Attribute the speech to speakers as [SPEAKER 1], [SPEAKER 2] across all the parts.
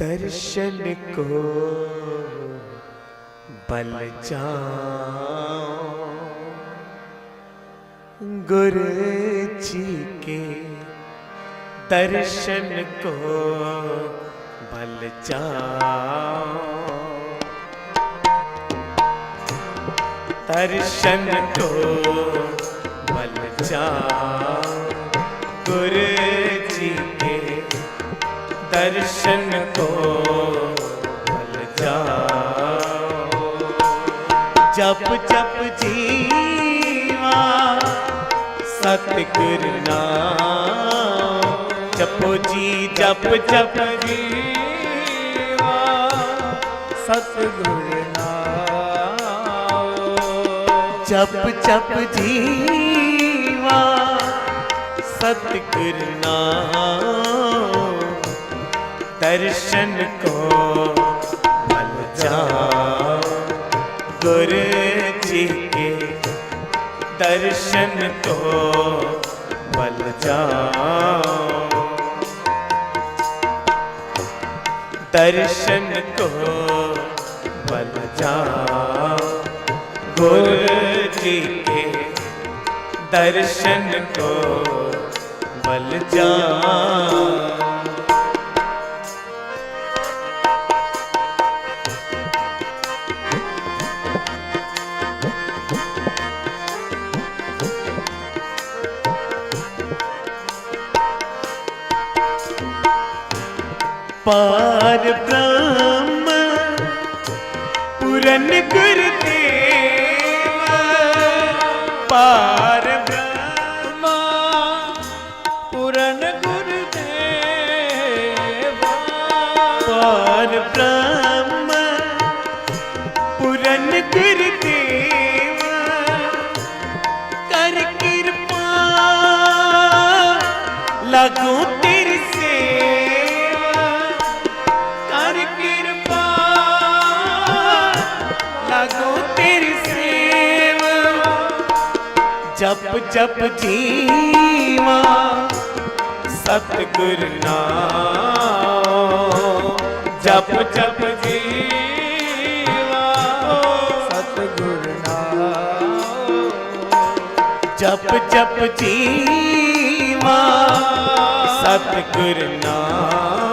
[SPEAKER 1] दर्शन को बल जाओ गुरु जी के दर्शन को बल जाओ दर्शन को बल जाओ गुरु जी के दर्शन को भल जाओ जप जप जीवा सतगुर नाम जपो जी जप जप
[SPEAKER 2] जीवा सतगुर नाम
[SPEAKER 1] जप जप जीवा सतगुर नाम दर्शन को बल जाओ गुरु जी के दर्शन को बल जाओ दर्शन को बल जाओ गुरु जी के दर्शन को बल जाओ ਪਾਰ ਬ੍ਰਹਮ
[SPEAKER 2] ਪੂਰਨ
[SPEAKER 1] ਗੁਰ ਤੇਰੀ ਸੇਵ, ਜਪ ਜਪ ਜੀਵਾ, ਸਤਿਗੁਰ ਨਾਮ, ਜਪ ਜਪ ਜੀਵਾ,
[SPEAKER 2] ਸਤਿਗੁਰ ਨਾਮ,
[SPEAKER 1] ਜਪ ਜਪ ਜੀਵਾ, ਸਤਿਗੁਰ ਨਾਮ।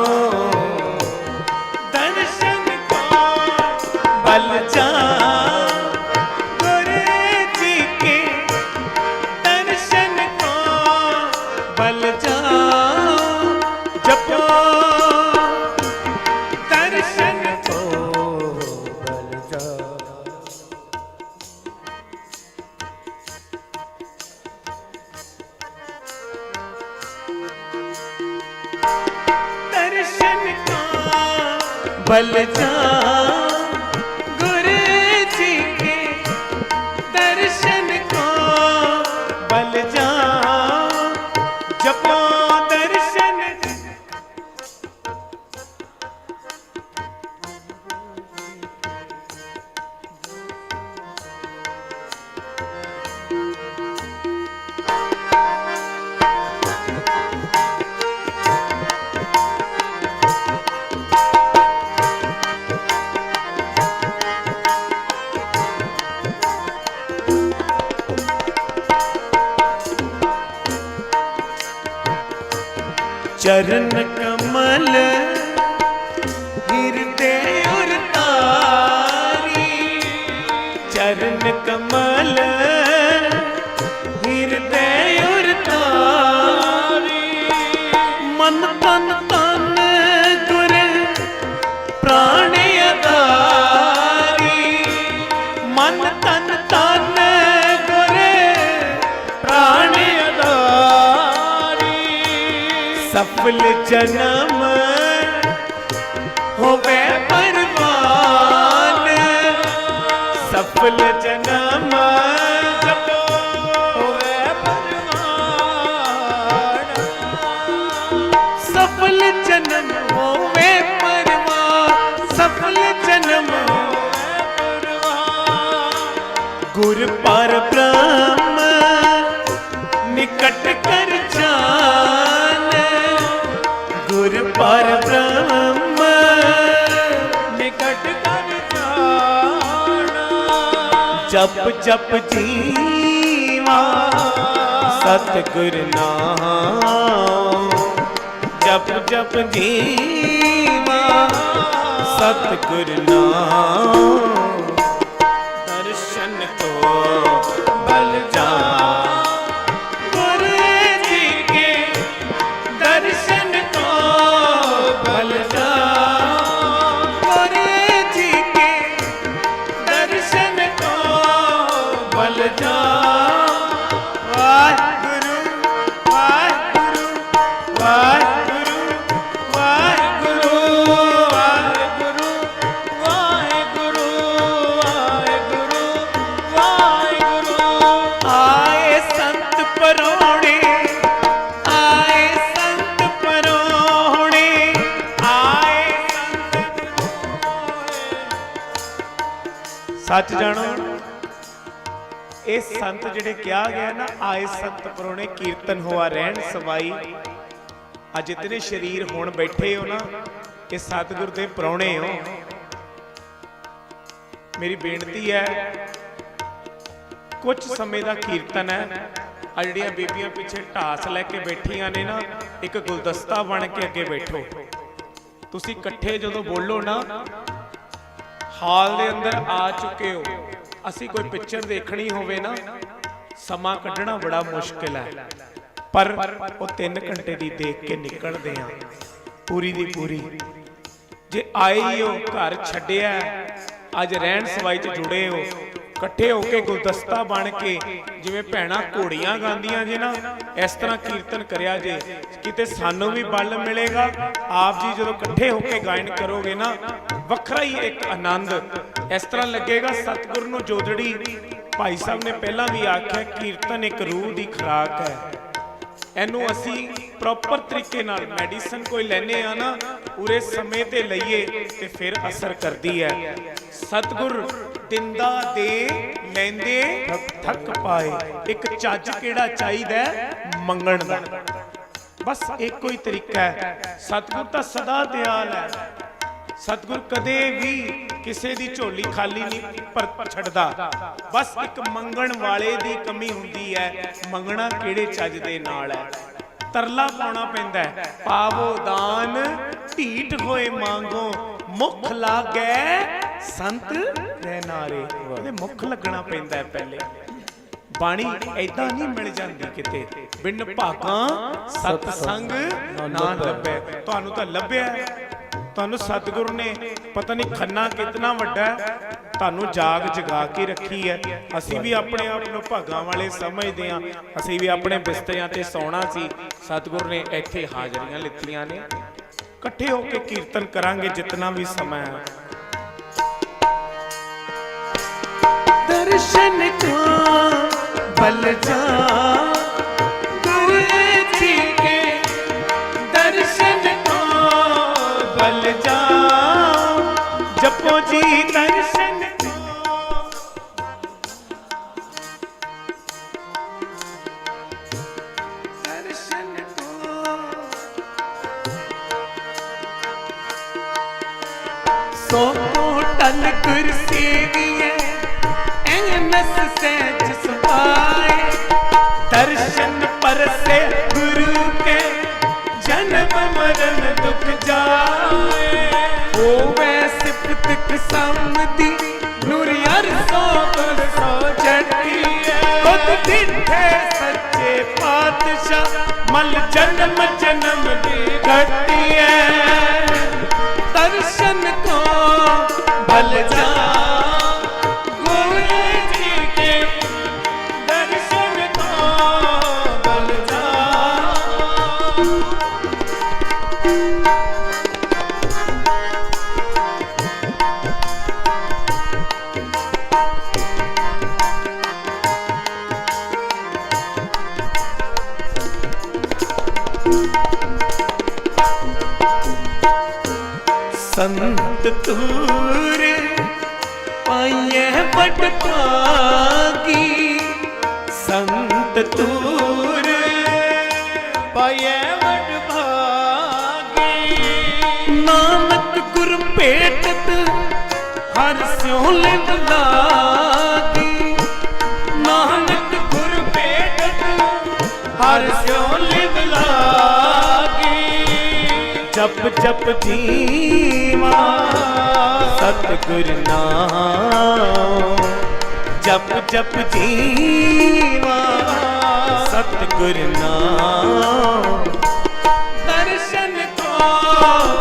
[SPEAKER 1] बल ਚਰਨ
[SPEAKER 2] ਕਮਲ
[SPEAKER 1] ਸਫਲ ਜਨਮ ਹੋਵੇ ਪਰਵਾਨ। ਸਫਲ ਜਨਮ ਜਪ ਜਪ ਜੀਵਾ। ਸਤਿਗੁਰ ਨਾਮ। ਜਪ ਜਪ ਜੀਵਾ। ਸਤਿਗੁਰ ਨਾਮ। ਸੰਤ ਜਿਹੜੇ ਕਿਹਾ ਗਿਆ ਨਾ, ਆਏ ਸੰਤ ਪਰੋਣੇ ਕੀਰਤਨ ਹੋਆ, ਰਹਿਣ ਸਮਾਈ ਆ ਜਿਤਨੇ ਸ਼ਰੀਰ ਹੁਣ ਬੈਠੇ ਹੋ ਨਾ ਇਹ ਸਤਿਗੁਰ ਦੇ ਪਰੋਣੇ ਹੋ। ਮੇਰੀ ਬੇਨਤੀ ਹੈ ਕੁਝ ਸਮੇਂ ਦਾ ਕੀਰਤਨ ਹੈ। ਆ ਜਿਹੜੀਆਂ ਬੀਬੀਆਂ ਪਿੱਛੇ ਢਾਸ ਲੈ ਕੇ ਬੈਠੀਆਂ ਨੇ ਨਾ, ਇੱਕ ਗੁਲਦਸਤਾ ਬਣ ਕੇ ਅੱਗੇ ਬੈਠੋ। ਤੁਸੀਂ ਇਕੱਠੇ ਜਦੋਂ ਬੋਲੋ ਨਾ, ਹਾਲ ਦੇ ਅੰਦਰ ਆ ਚੁੱਕੇ ਹੋ। ਅਸੀਂ ਕੋਈ ਪਿਕਚਰ ਦੇਖਣੀ ਹੋਵੇ ਨਾ ਸਮਾਂ ਕੱਢਣਾ ਬੜਾ ਮੁਸ਼ਕਿਲ ਹੈ। ਪਰ ਉਹ 3 ਘੰਟੇ ਦੀ ਦੇਖ ਕੇ ਨਿਕਲਦੇ ਆ ਪੂਰੀ ਦੀ ਪੂਰੀ ਜੇ ਆਏ ਹੀ ਹੋ ਘਰ ਛੱਡਿਆ ਅੱਜ ਰਹਿਣ ਸਵਾਈ 'ਚ ਜੁੜੇ ਹੋ ਇਕੱਠੇ ਹੋ ਕੇ ਗੁਲਦਸਤਾ ਬਣ ਕੇ ਜਿਵੇਂ ਭੈਣਾਂ ਘੋੜੀਆਂ ਗਾਉਂਦੀਆਂ ਜੇ ਨਾ ਇਸ ਤਰ੍ਹਾਂ ਕੀਰਤਨ ਕਰਿਆ ਜੇ। ਕਿਤੇ ਸਾਨੂੰ ਵੀ ਬਲ ਮਿਲੇਗਾ ਆਪ ਜੀ ਜਦੋਂ ਇਕੱਠੇ ਹੋ ਕੇ ਗਾਇਨ ਕਰੋਗੇ ਨਾ ਵੱਖਰਾ ਹੀ ਇੱਕ ਆਨੰਦ। ਇਸ ਤਰ੍ਹਾਂ ਲੱਗੇਗਾ ਸਤਿਗੁਰ ਨੂੰ ਜੋਦੜੀ ਭਾਈ ਸਾਹਿਬ ਨੇ ਪਹਿਲਾਂ ਵੀ ਆਖਿਆ, ਕੀਰਤਨ ਇੱਕ ਰੂਹ ਦੀ ਖੁਰਾਕ ਹੈ। ਇਹਨੂੰ ਅਸੀਂ ਪ੍ਰੋਪਰ ਤਰੀਕੇ ਨਾਲ ਮੈਡੀਸਨ ਕੋਈ ਲੈਨੇ ਆ ਨਾ, ਪੂਰੇ ਸਮੇਂ ਤੇ ਲਈਏ ਤੇ ਫਿਰ ਅਸਰ ਕਰਦੀ ਹੈ। ਸਤਗੁਰ ਦਿੰਦਾ ਦੇ, ਲੈਂਦੇ ਥੱਕ ਪਾਏ। ਇੱਕ ਚੱਜ ਕਿਹੜਾ ਚਾਹੀਦਾ ਮੰਗਣ ਦਾ। ਬਸ ਇੱਕੋ ਹੀ ਤਰੀਕਾ ਹੈ। ਸਤਗੁਰ ਤਾਂ ਸਦਾ ਦਿਆਲ ਹੈ। ਸਤਗੁਰ ਕਦੇ ਵੀ ਕਿਸੇ ਦੀ ਝੋਲੀ ਖਾਲੀ ਨਹੀਂ ਪਰ ਛੱਡਦਾ। ਬਸ ਇੱਕ ਮੰਗਣ ਵਾਲੇ ਦੀ ਕਮੀ ਹੁੰਦੀ ਹੈ ਮੰਗਣਾ ਕਿਹੜੇ ਚੱਜ ਦੇ ਨਾਲ ਹੈ? ਤਰਲਾ ਪਾਉਣਾ ਪੈਂਦਾ ਹੈ। ਪਾਵੋ ਦਾਨ ਢੀਠ ਹੋਏ ਮੰਗੋ ਮੁਖ ਲਾਗੈ ਸੰਤ ਰਹਿਨਾਰੇ ਉਹਦੇ ਮੁਖ ਲੱਗਣਾ ਪੈਂਦਾ ਹੈ ਪਹਿਲੇ। ਬਾਣੀ ਐਦਾਂ ਨਹੀਂ ਮਿਲ ਜਾਂਦੀ ਕਿਤੇ। ਬਿਨ ਭਾਗਾਂ ਸਤ ਸੰਗ ਨਾ ਲੱਭੈ। ਤੁਹਾਨੂੰ ਤਾਂ ਲੱਭਿਆ। ਤੁਹਾਨੂੰ ਸਤਿਗੁਰੂ ਨੇ ਪਤਾ ਨਹੀਂ ਖੰਨਾ ਕਿਤਨਾ ਵੱਡਾ ਤੁਹਾਨੂੰ ਜਾਗ ਜਗਾ ਕੇ ਰੱਖੀ ਹੈ। ਅਸੀਂ ਵੀ ਆਪਣੇ ਆਪ ਨੂੰ ਭਾਗਾਂ ਵਾਲੇ ਸਮਝਦੇ ਹਾਂ। ਅਸੀਂ ਵੀ ਆਪਣੇ ਬਿਸਤਰਿਆਂ ਤੇ ਸੌਣਾ ਸੀ। ਸਤਿਗੁਰੂ ਨੇ ਇੱਥੇ ਹਾਜ਼ਰੀਆਂ ਲਿੱਤੀਆਂ ਨੇ। ਇਕੱਠੇ ਹੋ ਕੇ ਕੀਰਤਨ ਕਰਾਂਗੇ ਜਿੰਨਾ ਵੀ ਸਮਾਂ ਹੈ। ਦਰਸ਼ਨ ਕੋ ਬਲ ਜਾ सो कोटन गुरसेविए एनस सहज सुभाए दर्शन पर से गुरु के जन्म मरण दुख जाए हो वैसे पृथक समदी ਨੂਰ ਯਾਰ ਸੋਬਰ ਸੋ ਜੜੀ ਖੁਦ ਦਿੱਠੇ ਸੱਚੇ ਪਾਤਸ਼ਾਹ ਮਲ ਜਨਮ ਜਨਮ ਦੀ ਘਟੀ ਐ ਦਰਸ਼ਨ ਕੋ ਬਲ ਜਾ ਜਗਤ ਹਰ
[SPEAKER 2] ਸਿਉ ਲਿੰਦ ਲਾਗੀ।
[SPEAKER 1] ਨਾਨਕ ਗੁਰ ਭੇਟਤ ਹਰ ਸਿਉ ਲਿੰਦ ਲਾਗੀ।
[SPEAKER 2] ਜਪ ਜਪ ਜੀਵਾ ਸਤਿਗੁਰ ਜਪ ਜਪ ਜੀਵਾ ਸਤਿਗੁਰ
[SPEAKER 1] ਦਰਸ਼ਨ ਕੋ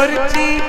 [SPEAKER 1] করছি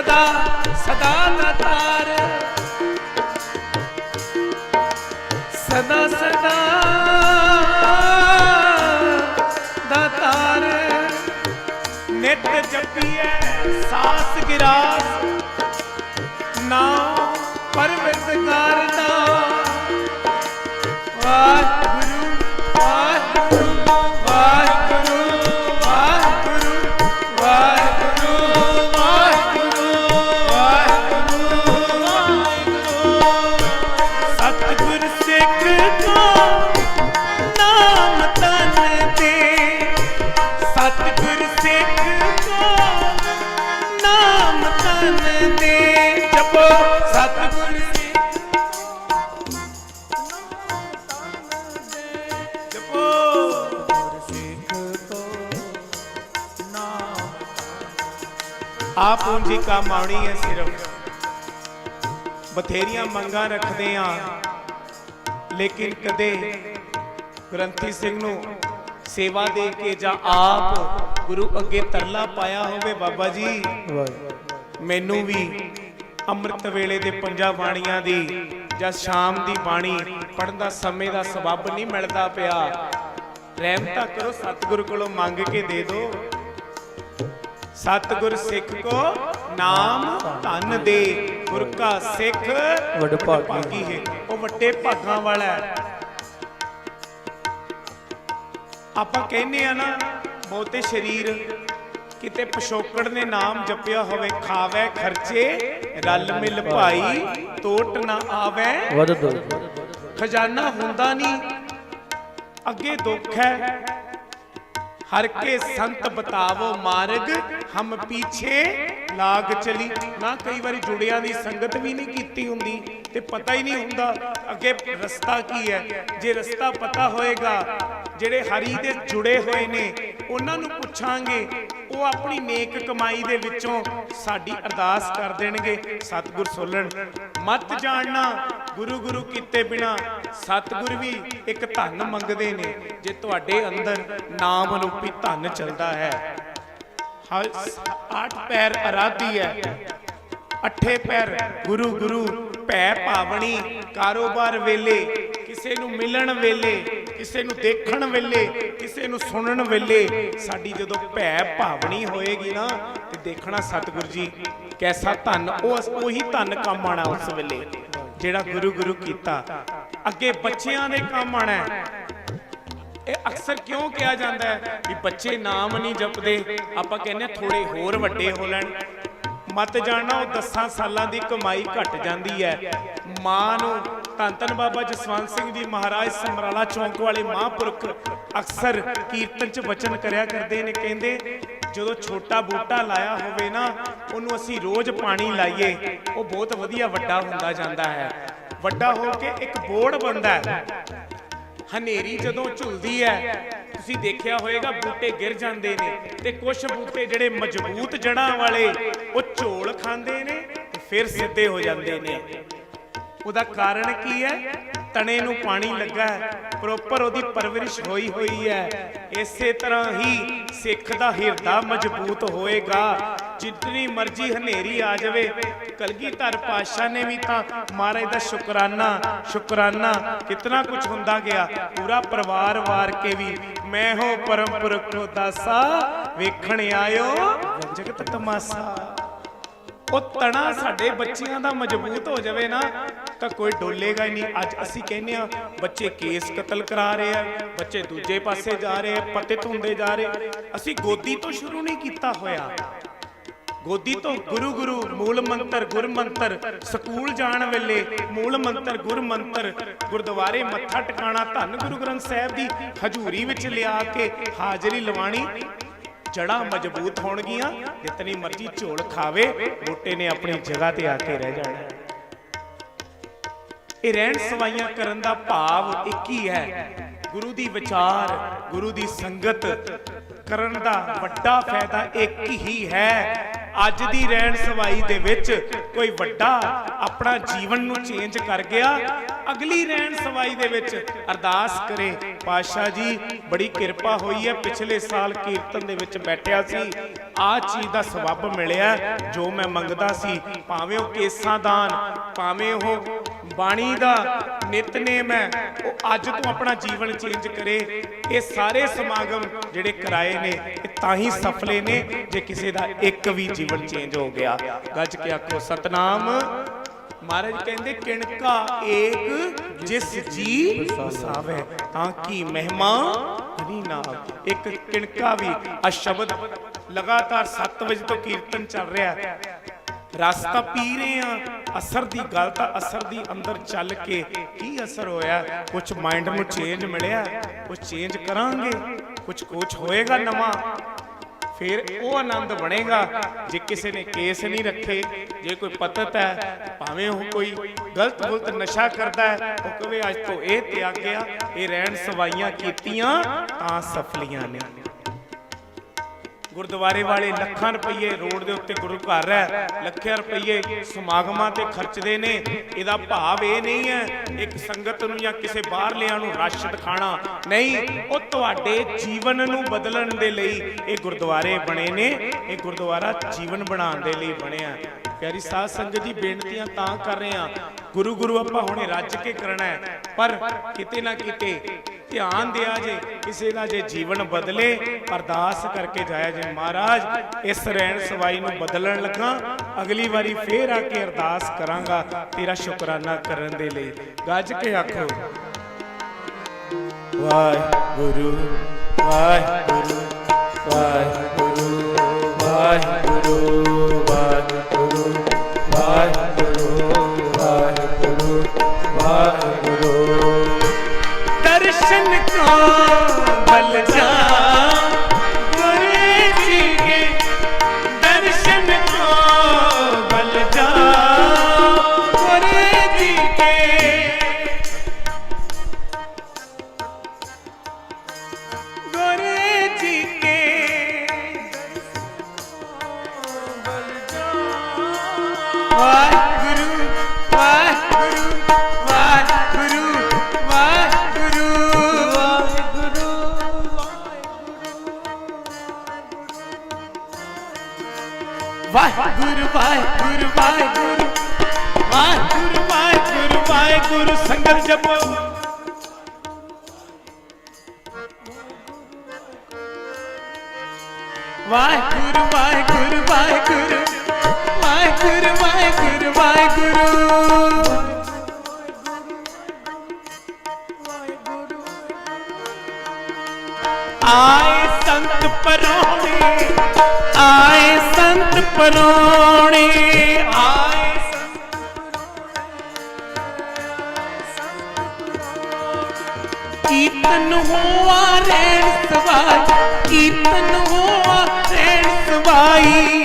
[SPEAKER 1] ਸਦਾ ਸਦਾ ਦਾ ਤਾਰ। ਸਦਾ ਸਦਾ ਦਾਤਾਰ ਨਿਤ ਜਪੀਐ ਸਾਸ ਗਿਰਾਸ। ਨਾਮ ਨਾਮ ਤਨ ਜਪੋ ਸਤਿਗੁਰ ਸਿੱਖ ਜਪੋ ਸਿੱਖ ਕੋ ਨਾਮ
[SPEAKER 2] ਆਪ ਪੂੰਜੀ ਕੰਮ ਆਉਣੀ ਹੈ ਸਿਰਫ। ਬਥੇਰੀਆਂ ਮੰਗਾਂ ਰੱਖਦੇ ਆ। ਲੇਕਿਨ ਕਦੇ ਗ੍ਰੰਥੀ ਸਿੰਘ ਨੂੰ ਸੇਵਾ ਦੇ ਕੇ ਜਾਂ ਆਪ ਗੁਰੂ ਅੱਗੇ ਤਰਲਾ ਪਾਇਆ ਹੋਵੇ ਬਾਬਾ ਜੀ। ਮੈਨੂੰ ਵੀ ਅੰਮ੍ਰਿਤ ਵੇਲੇ ਦੇ ਪੰਜਾਂ ਬਾਣੀਆਂ ਦੀ ਜਾਂ ਸ਼ਾਮ ਦੀ ਬਾਣੀ ਪੜਨ ਦਾ ਸਮੇਂ ਦਾ ਸਬਬ ਨਹੀਂ ਮਿਲਦਾ ਪਿਆ। ਰਹਿਮਤਾ ਕਰੋ ਸਤਿਗੁਰੂ ਕੋਲੋਂ ਮੰਗ ਕੇ ਦੇ ਦਿਓ। ਸਤਿਗੁਰ ਸਿੱਖ ਕੋ ਨਾਮ ਧਨ ਦੇ ਗੁਰ ਕਾ ਸਿੱਖ
[SPEAKER 1] ਵਡ ਭਾਗੀ।
[SPEAKER 2] ਭਾਗੀ ਹੈ। ਉਹ ਵੱਡੇ ਭਾਗਾਂ ਵਾਲਾ ਹੈ। ਆਪਾਂ ਕਹਿੰਦੇ ਆ ਨਾ ਬਹੁਤੇ ਸਰੀਰ ਕਿਤੇ ਪਿਛੋਕੜ ਨੇ ਨਾਮ ਜਪਿਆ ਹੋਵੇ ਖਾਵੇ ਖਰਚੇ ਰਲ ਮਿਲ ਭਾਈ ਟੋਟ ਨਾ ਆਵੇ।
[SPEAKER 1] ਵਧ ਦੋ
[SPEAKER 2] ਖਜ਼ਾਨਾ ਹੁੰਦਾ ਨਹੀਂ
[SPEAKER 1] ਅੱਗੇ ਦੁੱਖ ਹੈ। ਹਰ ਕੇ ਸੰਤ ਬਤਾਵੋ ਮਾਰਗ ਹਮ ਪੀਛੇ ਲਾਗ ਚਲੀ। ਨਾ ਕਈ ਵਾਰੀ ਜੁੜਿਆਂ ਦੀ ਸੰਗਤ ਵੀ ਨਹੀਂ ਕੀਤੀ ਹੁੰਦੀ ਤੇ ਪਤਾ ਹੀ ਨਹੀਂ ਹੁੰਦਾ ਅੱਗੇ ਰਸਤਾ ਕੀ ਹੈ। ਜੇ ਰਸਤਾ ਪਤਾ ਹੋਏਗਾ ਜਿਹੜੇ ਹਰੀ ਦੇ ਜੁੜੇ ਹੋਏ ਨੇ ਉਹਨਾਂ ਨੂੰ ਪੁੱਛਾਂਗੇ ਉਹ ਆਪਣੀ ਨੇਕ ਕਮਾਈ ਦੇ ਵਿੱਚੋਂ ਸਾਡੀ ਅਰਦਾਸ ਕਰ ਦੇਣਗੇ। ਸਤਿਗੁਰ ਸੋਲਣ। ਮਤ ਜਾਣਨਾ ਗੁਰੂ ਗੁਰੂ ਕੀਤੇ ਬਿਨਾ ਸਤਿਗੁਰ ਵੀ ਇੱਕ ਧਨ ਮੰਗਦੇ ਨੇ। ਜੇ ਤੁਹਾਡੇ ਅੰਦਰ ਨਾਮ ਰੂਪੀ ਧਨ ਚੱਲਦਾ ਹੈ ਅੱਠ ਪੈਰ ਅਰਾਧੀ ਹੈ, ਅੱਠੇ ਪੈਰ ਗੁਰੂ ਗੁਰੂ, ਭੈ ਭਾਵਣੀ ਕਾਰੋਬਾਰ ਵੇਲੇ, ਕਿਸੇ ਨੂੰ ਮਿਲਣ ਵੇਲੇ ਕਿਸੇ ਨੂੰ ਦੇਖਣ ਵੇਲੇ, ਕਿਸੇ ਨੂੰ ਸੁਣਨ ਵੇਲੇ ਸਾਡੀ ਜਦੋਂ ਭੈ ਭਾਵਣੀ ਹੋਏਗੀ ਨਾ ਤੇ ਦੇਖਣਾ ਸਤਿਗੁਰ ਜੀ, ਕੈਸਾ ਧਨ, ਉਹ ਉਹੀ ਧਨ ਕੰਮ ਆਣਾ ਉਸ ਵੇਲੇ, ਜਿਹੜਾ ਗੁਰੂ ਗੁਰੂ ਕੀਤਾ। ਅੱਗੇ ਬੱਚਿਆਂ ਦੇ ਕੰਮ ਆਣਾ ਇਹ ਅਕਸਰ ਕਿਉਂ ਕਿਹਾ ਜਾਂਦਾ ਹੈ ਵੀ ਬੱਚੇ ਨਾਮ ਨਹੀਂ ਜਪਦੇ? ਆਪਾਂ ਕਹਿੰਦੇ ਥੋੜੇ ਹੋਰ ਵੱਡੇ ਹੋ ਲੈਣ। ਮਤ ਜਾਣਨਾ, ਉਹ 10 ਸਾਲਾਂ ਦੀ ਕਮਾਈ ਘਟ ਜਾਂਦੀ ਹੈ। ਮਾਂ ਨੂੰ ਧੰਨ ਧੰਨ ਬਾਬਾ ਜਸਵੰਤ ਸਿੰਘ ਜੀ ਮਹਾਰਾਜ ਸਮਰਾਲਾ ਚੌਂਕ ਵਾਲੇ ਮਹਾਂਪੁਰਖ ਅਕਸਰ ਕੀਰਤਨ ਚ ਵਚਨ ਕਰਿਆ ਕਰਦੇ ਨੇ, ਕਹਿੰਦੇ ਜਦੋਂ ਛੋਟਾ ਬੂਟਾ ਲਾਇਆ ਹੋਵੇ ਨਾ, ਉਹਨੂੰ ਅਸੀਂ ਰੋਜ਼ ਪਾਣੀ ਲਾਈਏ, ਉਹ ਬਹੁਤ ਵਧੀਆ ਵੱਡਾ ਹੁੰਦਾ ਜਾਂਦਾ ਹੈ। ਵੱਡਾ ਹੋ ਕੇ ਇੱਕ ਬੋੜ ਬਣਦਾ ਹੈ। ਹਨੇਰੀ ਜਦੋਂ ਝੁਲਦੀ ਹੈ, ਤੁਸੀਂ ਦੇਖਿਆ ਹੋਵੇਗਾ ਬੂਟੇ ਗਿਰ ਜਾਂਦੇ ਨੇ ਤੇ ਕੁਝ ਬੂਟੇ ਜਿਹੜੇ ਮਜ਼ਬੂਤ ਜੜਾਂ ਵਾਲੇ, ਉਹ ਝੋਲ ਖਾਂਦੇ ਨੇ ਫਿਰ ਸਿੱਧੇ ਹੋ ਜਾਂਦੇ ਨੇ। ਉਹਦਾ ਕਾਰਨ ਕੀ ਹੈ? ਤਣੇ ਨੂੰ ਪਾਣੀ ਲੱਗਾ ਹੈ। ਪ੍ਰੋਪਰ ਉਹਦੀ ਪਰਵਰਿਸ਼ ਹੋਈ ਹੋਈ ਹੈ। ਇਸੇ ਤਰ੍ਹਾਂ ਹੀ ਸਿੱਖ ਦਾ ਹਿਰਦਾ ਮਜ਼ਬੂਤ ਹੋਏਗਾ। ਜਿੰਨੀ ਮਰਜ਼ੀ ਹਨੇਰੀ ਆ ਜਾਵੇ, ਕਲਗੀਧਰ ਪਾਤਸ਼ਾਹ ਨੇ ਵੀ ਤਾਂ ਮਹਾਰਾਜ ਦਾ ਸ਼ੁਕਰਾਨਾ ਸ਼ੁਕਰਾਨਾ, ਕਿਤਨਾ ਕੁਝ ਹੁੰਦਾ ਗਿਆ। ਪੂਰਾ ਪਰਿਵਾਰ ਵਾਰ ਕੇ ਵੀ ਮੈਂ ਹੋ ਪਰਮ ਪੁਰਖ ਦਾਸਾ, ਵੇਖਣ ਆਇਓ ਜਗਤ ਤਮਾਸਾ। ਉਹ ਤਣਾ ਸਾਡੇ ਬੱਚਿਆਂ ਦਾ ਮਜ਼ਬੂਤ ਹੋ ਜਾਵੇ ਨਾ ਤਾਂ ਕੋਈ ਡੋਲੇਗਾ ਹੀ ਨਹੀਂ। ਅੱਜ ਅਸੀਂ ਕਹਿੰਦੇ ਆ ਬੱਚੇ ਕੇਸ ਕਤਲ ਕਰਾ ਰਹੇ ਆ, ਬੱਚੇ ਦੂਜੇ ਪਾਸੇ ਜਾ ਰਹੇ ਆ ਪਤਿਤ ਹੁੰਦੇ ਜਾ ਰਹੇ। ਅਸੀਂ ਗੋਦੀ ਤੋਂ ਸ਼ੁਰੂ ਨਹੀਂ ਕੀਤਾ ਹੋਇਆ। ਗੋਦੀ ਤੋਂ ਗੁਰੂ ਗੁਰੂ, ਮੂਲ ਮੰਤਰ, ਗੁਰ ਮੰਤਰ, ਸਕੂਲ ਜਾਣ ਵੇਲੇ ਮੂਲ ਮੰਤਰ, ਗੁਰ ਮੰਤਰ, ਗੁਰਦੁਆਰੇ ਮੱਥਾ ਟਿਕਾਣਾ ਧੰਨ ਗੁਰੂ ਗ੍ਰੰਥ ਸਾਹਿਬ ਦੀ ਹਜ਼ੂਰੀ ਵਿੱਚ ਲਿਆ ਕੇ ਹਾਜ਼ਰੀ ਲਵਾਣੀ ਜੜਾਂ ਮਜ਼ਬੂਤ ਹੋਣਗੀਆਂ, ਜਿਤਨੀ ਮਰਜ਼ੀ ਝੋਲ ਖਾਵੇ ਬੂਟੇ ਨੇ ਆਪਣੀ ਜਗ੍ਹਾ ਤੇ ਆ ਕੇ ਰਹਿ ਜਾਣਾ। ਇਹ ਰਹਿਣ ਸਵਾਈਆਂ ਕਰਨ ਦਾ ਭਾਵ ਇੱਕ ਹੀ ਹੈ। ਗੁਰੂ ਦੀ ਵਿਚਾਰ, ਗੁਰੂ ਦੀ ਸੰਗਤ ਕਰਨ ਦਾ ਵੱਡਾ ਫਾਇਦਾ ਇੱਕ ਹੀ ਹੈ। ਅੱਜ ਦੀ ਰਹਿਣ ਸਵਾਈ ਦੇ ਵਿੱਚ ਕੋਈ ਵੱਡਾ ਆਪਣਾ ਜੀਵਨ ਨੂੰ ਚੇਂਜ ਕਰ ਗਿਆ, ਅਗਲੀ ਰਹਿਣ ਸਵਾਈ ਦੇ ਵਿੱਚ ਅਰਦਾਸ ਕਰੇ। ਪਾਸ਼ਾ ਜੀ, ਬੜੀ ਕਿਰਪਾ ਹੋਈ ਹੈ। ਪਿਛਲੇ ਸਾਲ ਕੀਰਤਨ ਦੇ ਵਿੱਚ ਬੈਠਿਆ ਸੀ। ਆ ਚੀਜ਼ ਦਾ ਸਬੱਬ ਮਿਲਿਆ, ਜੋ ਮੈਂ ਮੰਗਦਾ ਸੀ। ਭਾਵੇਂ ਉਹ ਕੇਸਾਂ ਦਾਨ ਭਾਵੇਂ ਉਹ ਬਾਣੀ ਦਾ ਨਿਤਨੇਮ ਹੈ, ਉਹ ਅੱਜ ਤੋਂ ਆਪਣਾ ਜੀਵਨ ਚੇਂਜ ਕਰੇ। ਇਹ ਸਾਰੇ ਸਮਾਗਮ ਜਿਹੜੇ ਕਰਾਏ ਨੇ, ਇਹ ਤਾਂ ਹੀ ਸਫਲੇ ਨੇ, ਜੇ ਕਿਸੇ ਦਾ ਇੱਕ ਵੀ ਜੀਵਨ ਚੇਂਜ ਹੋ ਗਿਆ। ਗੱਜ ਕੇ ਆਖੋ, ਸਤਨਾਮ। ਮਹਾਰਾਜ ਕਹਿੰਦੇ, ਕਿਣਕਾ ਏਕ ਜਿਸ ਜੀ ਵਸਾਵੇ, ਤਾਂ ਕੀ ਮਹਿਮਾ ਹਰੀ ਨਾਮ। ਇੱਕ ਕਿਣਕਾ ਵੀ, ਆ ਸ਼ਬਦ ਲਗਾਤਾਰ 7 ਵਜੇ ਤੋਂ ਕੀਰਤਨ ਚੱਲ ਰਿਹਾ ਹੈ। ਰਸ ਤਾਂ ਪੀ ਰਹੇ ਆ ਅਸਰ ਦੀ ਗੱਲ ਤਾਂ ਅਸਰ ਦੀ ਅੰਦਰ ਚੱਲ ਕੇ ਕੀ ਅਸਰ ਹੋਇਆ? ਕੁਝ ਮਾਈਂਡ ਨੂੰ ਚੇਂਜ ਮਿਲਿਆ। ਕੁਝ ਚੇਂਜ ਕਰਾਂਗੇ। ਕੁਝ ਕੁਝ ਹੋਏਗਾ ਨਵਾਂ। ਫਿਰ ਉਹ ਆਨੰਦ ਬਣੇਗਾ। ਜੇ ਕਿਸੇ ਨੇ ਕੇਸ ਨਹੀਂ ਰੱਖੇ, ਜੇ ਕੋਈ ਪਤਤ ਹੈ, ਭਾਵੇਂ ਉਹ ਕੋਈ ਗਲਤ ਗੁਲਤ ਨਸ਼ਾ ਕਰਦਾ ਹੈ, ਉਹ ਕਹੇ ਅੱਜ ਤੋਂ ਇਹ ਤਿਆਗਿਆ, ਇਹ ਰਹਿਣ ਸਵਾਈਆਂ ਕੀਤੀਆਂ, ਤਾਂ ਸਫਲੀਆਂ ਨੇ। ਗੁਰਦੁਆਰੇ ਵਾਲੇ ਲੱਖਾਂ ਰੁਪਏ ਰੋਡ ਦੇ ਉੱਤੇ ਗੁਰੂ ਘਰ ਹੈ, ਲੱਖਾਂ ਰੁਪਏ ਸਮਾਗਮਾਂ ਤੇ ਖਰਚਦੇ ਨੇ, ਇਹਦਾ ਭਾਵ ਇਹ ਨਹੀਂ ਹੈ, ਇੱਕ ਸੰਗਤ ਨੂੰ ਜਾਂ ਕਿਸੇ ਬਾਹਰਲਿਆਂ ਨੂੰ ਰਸ਼ ਦਿਖਾਣਾ ਨਹੀਂ, ਉਹ ਤੁਹਾਡੇ ਜੀਵਨ ਨੂੰ ਬਦਲਣ ਦੇ ਲਈ ਇਹ ਗੁਰਦੁਆਰੇ ਬਣੇ ਨੇ, ਇਹ ਗੁਰਦੁਆਰਾ ਜੀਵਨ ਬਣਾਉਣ ਦੇ ਲਈ ਬਣਿਆ। ਪਿਆਰੀ ਸਾਧ ਸੰਗਤ ਜੀ, ਬੇਨਤੀਆਂ ਤਾਂ ਕਰ ਰਹੇ ਆ ਗੁਰੂ ਗੁਰੂ ਆਪਾਂ ਹੁਣੇ ਰੱਜ ਕੇ ਕਰਨਾ ਹੈ, ਪਰ ਕਿਤੇ ਨਾ ਕਿਤੇ ਧਿਆਨ ਦਿਆ ਜੇ, ਕਿਸੇ ਦਾ ਜੇ ਜੀਵਨ ਬਦਲੇ, ਅਰਦਾਸ ਕਰਕੇ ਜਾਇਆ ਜੇ ਮਹਾਰਾਜ, ਇਸ ਰਹਿਣ ਸਵਾਈ ਨੂੰ ਬਦਲਣ ਲੱਗਾ, ਅਗਲੀ ਵਾਰੀ ਫੇਰ ਆ ਕੇ ਅਰਦਾਸ ਕਰਾਂਗਾ, ਤੇਰਾ ਸ਼ੁਕਰਾਨਾ ਕਰਨ ਦੇ ਲਈ। ਗੱਜ ਕੇ ਆਖੋ। ਵਾਹਿਗੁਰੂ ਵਾਹਿਗੁਰੂ ਵਾਹਿਗੁਰੂ ਵਾਹਿਗੁਰੂ।
[SPEAKER 2] ਦਰਸ਼ਨ ਕੋ
[SPEAKER 1] ਵਾਹਿਗੁਰੂ ਵਾਹਿਗੁਰੂ ਵਾਹਿਗੁਰੂ ਵਾਹਿਗੁਰੂ ਵਾਹਿਗੁਰੂ ਵਾਹਿਗੁਰੂ ਸੰਗਤ ਜਪੋ। ਵਾਹਿਗੁਰੂ ਵਾਹਿਗੁਰੂ ਵਾਹਿਗੁਰੂ ਵਾਹਿਗੁਰੂ ਵਾਹਿਗੁਰੂ ਪਰੋਣੇ ਆਏ ਸੰਤ ਕੀਰਤਨ ਹੋਆ ਰੈਣ ਸਵਾਈ ਕੀਰਤਨ ਹੋਆ ਰੈਣ ਸਵਾਈ।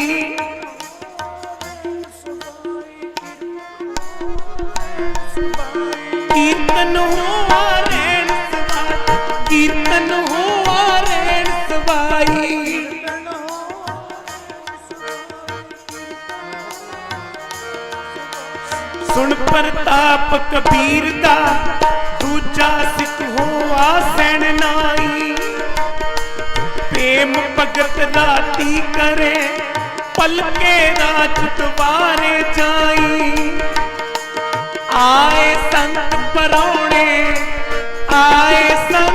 [SPEAKER 1] ਸੁਣ ਪ੍ਰਤਾਪ ਕਬੀਰ ਦਾ ਦੂਜਾ ਸਿੱਖ ਹੋਆ ਸੈਣ ਨਾਈ। ਪ੍ਰੇਮ ਭਗਤ ਰਾਤੀ ਕਰੇ, ਪਲਕੇ ਰਾਜ ਦੁਆਰੇ ਜਾਈ। ਆਏ ਸੰਤ ਪਰੌਣੇ, ਆਏ ਸੰਤ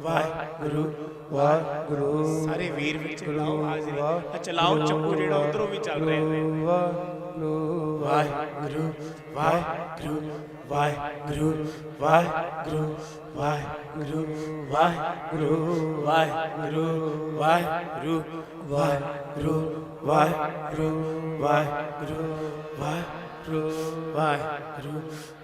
[SPEAKER 1] ਵਾਹਿਗੁਰੂ
[SPEAKER 2] ਵਾਹਿਗੁਰੂ
[SPEAKER 1] ਸਾਰੇ ਵੀਰ ਵਿੱਚ ਲਾਓ ਹਾਜ਼ਰੀ ਆ ਚਲਾਓ ਚੱਪੂ ਜਿਹੜਾ ਉਧਰੋਂ ਵੀ ਚੱਲ ਰਿਹਾ ਹੈ
[SPEAKER 2] ਵਾਹਿਗੁਰੂ
[SPEAKER 1] ਵਾਹਿਗੁਰੂ ਵਾਹਿਗੁਰੂ ਵਾਹਿਗੁਰੂ ਵਾਹਿਗੁਰੂ ਵਾਹਿਗੁਰੂ ਵਾਹਿਗੁਰੂ ਵਾਹਿਗੁਰੂ ਵਾਹਿਗੁਰੂ ਵਾਹਿਗੁਰੂ ਵਾਹਿਗੁਰੂ ਵਾਹਿਗੁਰੂ ਵਾਹਿਗੁਰੂ ਵਾਹਿਗੁਰੂ